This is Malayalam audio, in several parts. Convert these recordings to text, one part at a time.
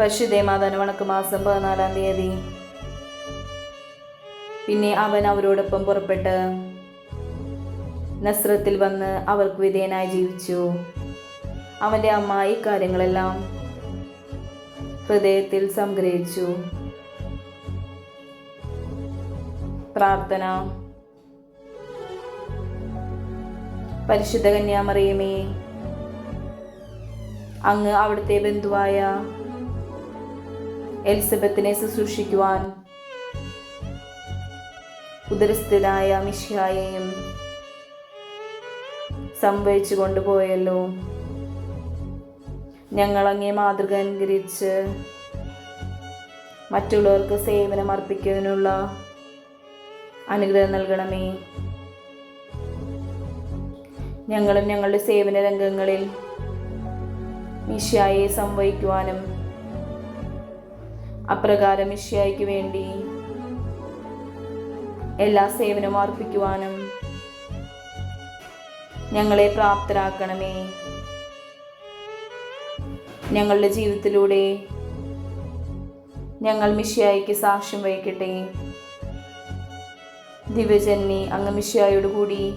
പരിശുദ്ധ ധനവണക്ക് വണക്ക്. മാസം പതിനാലാം തീയതി. പിന്നെ അവൻ അവരോടൊപ്പം പുറപ്പെട്ട് നസ്രത്തിൽ വന്ന് അവർക്ക് വിധേയനായി ജീവിച്ചു. അവന്റെ അമ്മ ഈ കാര്യങ്ങളെല്ലാം ഹൃദയത്തിൽ സംഗ്രഹിച്ചു. പ്രാർത്ഥന. പരിശുദ്ധ കന്യാമറിയമേ അങ്ങ് അവിടുത്തെ ബന്ധുവായ എലിസബത്തിനെ ശുശ്രൂഷിക്കുവാൻ ഉദരസ്ഥനായ മിഷ്യായെയും സംഭവിച്ചു കൊണ്ടുപോയല്ലോ. ഞങ്ങൾ അങ്ങേ മാതൃക അനുകരിച്ച് മറ്റുള്ളവർക്ക് സേവനം അർപ്പിക്കുന്നതിനുള്ള അനുഗ്രഹം നൽകണമേ. ഞങ്ങളും ഞങ്ങളുടെ സേവന രംഗങ്ങളിൽ മിഷ്യായെ സംവഹിക്കുവാനും അപ്രകാരം ഇഷ്യായിക്ക് വേണ്ടി എല്ലാ സേവനവും അർപ്പിക്കുവാനും ഞങ്ങളെ പ്രാപ്തരാക്കണമേ. ഞങ്ങളുടെ ജീവിതത്തിലൂടെ ഞങ്ങൾ മിഷ്യായിക്ക് സാക്ഷ്യം വഹിക്കട്ടെ. ദിവ്യജന്നി അങ്ങ് മിഷ്യായോട് കൂടി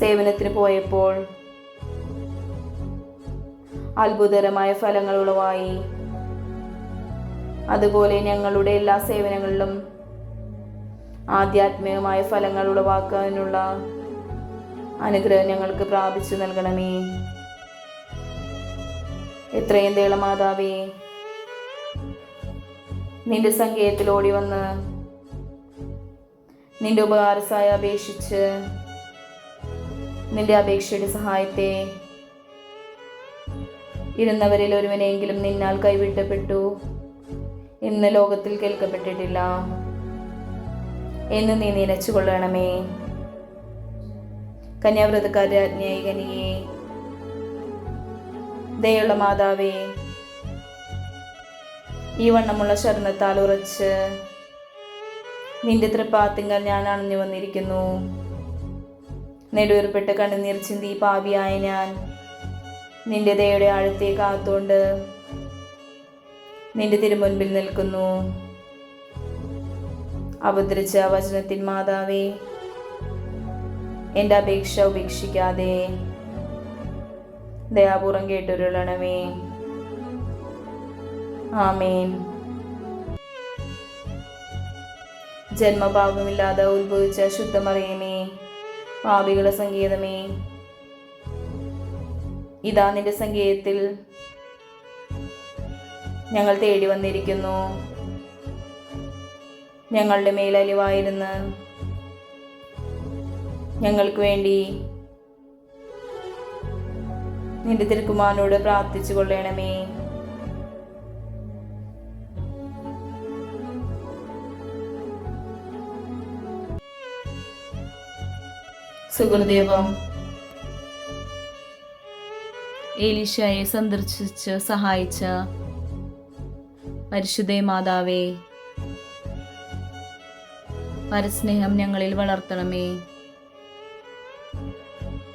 സേവനത്തിന് പോയപ്പോൾ അത്ഭുതകരമായ ഫലങ്ങൾ ഉളവായി. അതുപോലെ ഞങ്ങളുടെ എല്ലാ സേവനങ്ങളിലും ആധ്യാത്മികമായ ഫലങ്ങൾ ഉളവാക്കാനുള്ള അനുഗ്രഹം ഞങ്ങൾക്ക് പ്രാപിച്ചു നൽകണമേ. എത്രയും തേളമാതാവേ നിന്റെ സങ്കേതത്തിൽ ഓടി വന്ന് നിന്റെ ഉപകാരസായ അപേക്ഷിച്ച് നിന്റെ അപേക്ഷയുടെ സഹായത്തെ ഇരുന്നവരിൽ ഒരുവനെങ്കിലും നിന്നാൽ കൈവിട്ടപ്പെട്ടു. ഇന്ന് ലോകത്തിൽ കേൾക്കപ്പെട്ടിട്ടില്ല. എന്ന് നീ നിലച്ചു കൊള്ളണമേ കന്യാവ്രതക്കാരാജ്ഞായികനിയെ ദയുള്ള മാതാവേ ഈ വണ്ണമുള്ള ശരണത്താൽ ഉറച്ച് നിന്റെ തൃപ്പാത്തിങ്കൽ ഞാൻ അണഞ്ഞു വന്നിരിക്കുന്നു. നെടുവേർപ്പെട്ട് കണ്ണുനീർ ചിന്തി പാവിയായ ഞാൻ നിന്റെ ദയുടെ ആഴത്തെ കാത്തുകൊണ്ട് നിന്റെ തിരുമുൻപിൽ നിൽക്കുന്നു. അവതരിച്ച വചനത്തിൻ മാതാവേ എന്റെ അപേക്ഷ ഉപേക്ഷിക്കാതെ ദയാപൂർവം കേട്ടൊരുളണമേ. ആമേൻ. ജന്മഭാവമില്ലാതെ ഉത്ഭവിച്ച ശുദ്ധമറിയമേ പാപികളുടെ സംഗീതമേ ഇതാ നിന്റെ സംഗീതത്തിൽ ഞങ്ങൾ തേടി വന്നിരിക്കുന്നു. ഞങ്ങളുടെ മേലലിവായിരുന്ന് ഞങ്ങൾക്ക് വേണ്ടി നിന്റെ തിരുക്കുമാരനോട് പ്രാർത്ഥിച്ചു കൊള്ളണമേ. സുഹൃദേവം ഏലിഷയെ സന്ദർശിച്ച് സഹായിച്ച പരിശുദ്ധ മാതാവേ പരസ്നേഹം ഞങ്ങളിൽ വളർത്തണമേ.